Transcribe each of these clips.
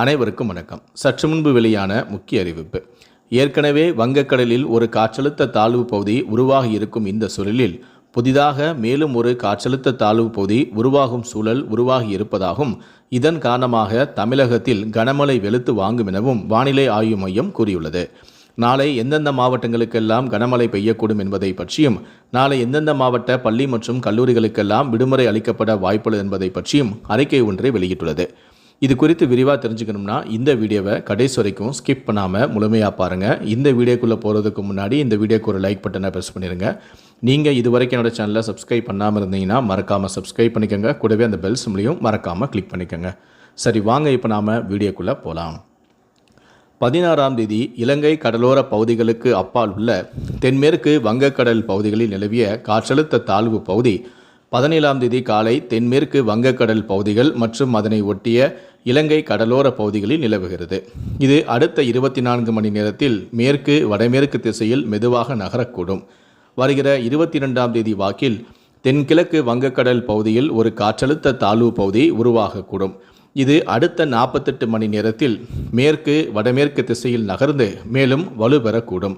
அனைவருக்கும் வணக்கம். சற்று முன்பு வெளியான முக்கிய அறிவிப்பு. ஏற்கனவே வங்கக்கடலில் ஒரு காற்றழுத்த தாழ்வு பகுதி உருவாகி இருக்கும் இந்த சூழலில் புதிதாக மேலும் ஒரு காற்றழுத்த தாழ்வு பகுதி உருவாகும் சூழல் உருவாகி இருப்பதாகவும் இதன் காரணமாக தமிழகத்தில் கனமழை வெளுத்து வாங்கும் எனவும் வானிலை ஆய்வு மையம் கூறியுள்ளது. நாளை எந்தெந்த மாவட்டங்களுக்கெல்லாம் கனமழை பெய்யக்கூடும் என்பதை பற்றியும் நாளை எந்தெந்த மாவட்ட பள்ளி மற்றும் கல்லூரிகளுக்கெல்லாம் விடுமுறை அளிக்கப்பட வாய்ப்புள்ளது என்பதை பற்றியும் அறிக்கை ஒன்றை வெளியிட்டுள்ளது. இது குறித்து விரிவாக தெரிஞ்சுக்கணும்னா இந்த வீடியோவை கடைசி வரைக்கும் ஸ்கிப் பண்ணாமல் முழுமையாக பாருங்கள் இந்த வீடியோக்குள்ளே போகிறதுக்கு முன்னாடி இந்த வீடியோக்கு ஒரு லைக் பட்டனை ப்ரெஸ் பண்ணிடுங்க நீங்கள் இது வரைக்கும் என்னோடய சேனலை சப்ஸ்கிரைப் பண்ணாமல் இருந்தீங்கன்னா மறக்காமல் சப்ஸ்கிரைப் பண்ணிக்கோங்க. கூடவே அந்த பெல் சிம்லையும் மறக்காமல் கிளிக் பண்ணிக்கோங்க. சரி வாங்க இப்போ நாம் வீடியோக்குள்ளே போகலாம் பதினாறாம் தேதி இலங்கை கடலோர பகுதிகளுக்கு அப்பால் உள்ள தென்மேற்கு வங்கக்கடல் பகுதிகளில் நிலவிய காற்றழுத்த தாழ்வு பகுதி. பதினேழாம் தேதி காலை தென்மேற்கு வங்கக்கடல் பகுதிகள் மற்றும் அதனை ஒட்டிய இலங்கை கடலோர பகுதிகளில் நிலவுகிறது. இது அடுத்த இருபத்தி நான்கு மணி நேரத்தில் மேற்கு வடமேற்கு திசையில் மெதுவாக நகரக்கூடும். வருகிற இருபத்தி ரெண்டாம் தேதி வாக்கில் தென்கிழக்கு வங்கக்கடல் பகுதியில் ஒரு காற்றழுத்த தாழ்வு பகுதி உருவாகக்கூடும். இது அடுத்த நாற்பத்தெட்டு மணி நேரத்தில் மேற்கு வடமேற்கு திசையில் நகர்ந்து மேலும் வலுப்பெறக்கூடும்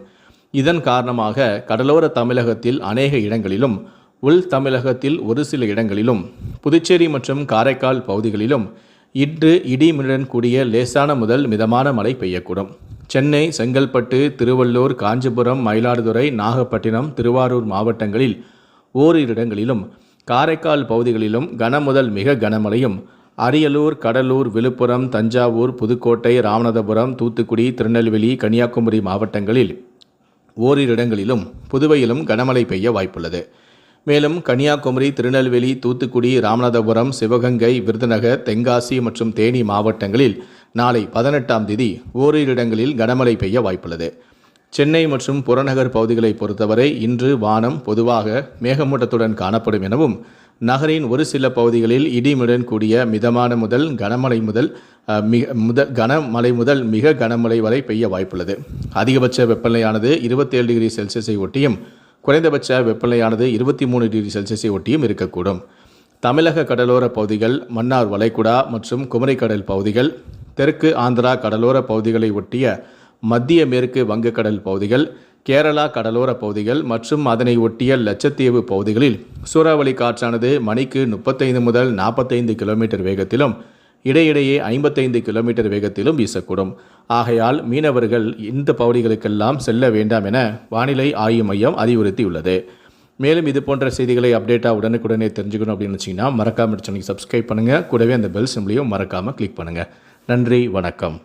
இதன் காரணமாக கடலோர தமிழகத்தில் அநேக இடங்களிலும் உள் தமிழகத்தில் ஒரு சில இடங்களிலும் புதுச்சேரி மற்றும் காரைக்கால் பகுதிகளிலும் இன்று இடிமின்னுடன் கூடிய லேசான முதல் மிதமான மழை பெய்யக்கூடும். சென்னை செங்கல்பட்டு திருவள்ளூர் காஞ்சிபுரம் மயிலாடுதுறை நாகப்பட்டினம் திருவாரூர் மாவட்டங்களில் ஓரிரு இடங்களிலும் காரைக்கால் பகுதிகளிலும் கனமுதல் மிக கனமழையும். அரியலூர் கடலூர் விழுப்புரம் தஞ்சாவூர் புதுக்கோட்டை ராமநாதபுரம் தூத்துக்குடி திருநெல்வேலி கன்னியாகுமரி மாவட்டங்களில் ஓரிரு இடங்களிலும் புதுவையிலும் கனமழை பெய்ய வாய்ப்புள்ளது. மேலும் கன்னியாகுமரி திருநெல்வேலி தூத்துக்குடி ராமநாதபுரம் சிவகங்கை விருதுநகர் தென்காசி மற்றும் தேனி மாவட்டங்களில் நாளை பதினெட்டாம் தேதி ஓரிரு இடங்களில் கனமழை பெய்ய வாய்ப்புள்ளது. சென்னை மற்றும் புறநகர் பகுதிகளை பொறுத்தவரை இன்று வானம் பொதுவாக மேகமூட்டத்துடன் காணப்படும் எனவும் நகரின் ஒரு சில பகுதிகளில் இடிமுடன் கூடிய மிதமான முதல் கனமழை முதல் மிக முதல் கனமழை முதல் மிக கனமழை வரை பெய்ய வாய்ப்புள்ளது. அதிகபட்ச வெப்பநிலையானது இருபத்தேழு டிகிரி செல்சியஸை ஒட்டியும் குறைந்தபட்ச வெப்பநிலையானது இருபத்தி மூணு டிகிரி செல்சியஸை ஒட்டியும் இருக்கக்கூடும். தமிழக கடலோர பகுதிகள் மன்னார் வளைகுடா மற்றும் குமரிக்கடல் பகுதிகள் தெற்கு ஆந்திரா கடலோர பகுதிகளை ஒட்டிய மத்திய மேற்கு வங்கக்கடல் பகுதிகள் கேரளா கடலோர பகுதிகள் மற்றும் அதனை ஒட்டிய லட்சத்தீவு பகுதிகளில் சூறாவளி காற்றானது மணிக்கு முப்பத்தைந்து முதல் நாற்பத்தைந்து கிலோமீட்டர் வேகத்திலும் இடையிடையே ஐம்பத்தைந்து கிலோமீட்டர் வேகத்திலும் வீசக்கூடும். ஆகையால் மீனவர்கள் இந்த பகுதிகளுக்கெல்லாம் செல்ல வேண்டாம் என வானிலை ஆய்வு மையம் அறிவுறுத்தியுள்ளது. மேலும் இது போன்ற செய்திகளை அப்டேட்டாக உடனுக்குடனே தெரிஞ்சுக்கணும் அப்படின்னு வச்சிங்கன்னா மறக்காமல் சேனலுக்கு சப்ஸ்கிரைப் பண்ணுங்கள் கூடவே அந்த பெல் சிம்லையும் மறக்காமல் கிளிக் பண்ணுங்கள் நன்றி வணக்கம்.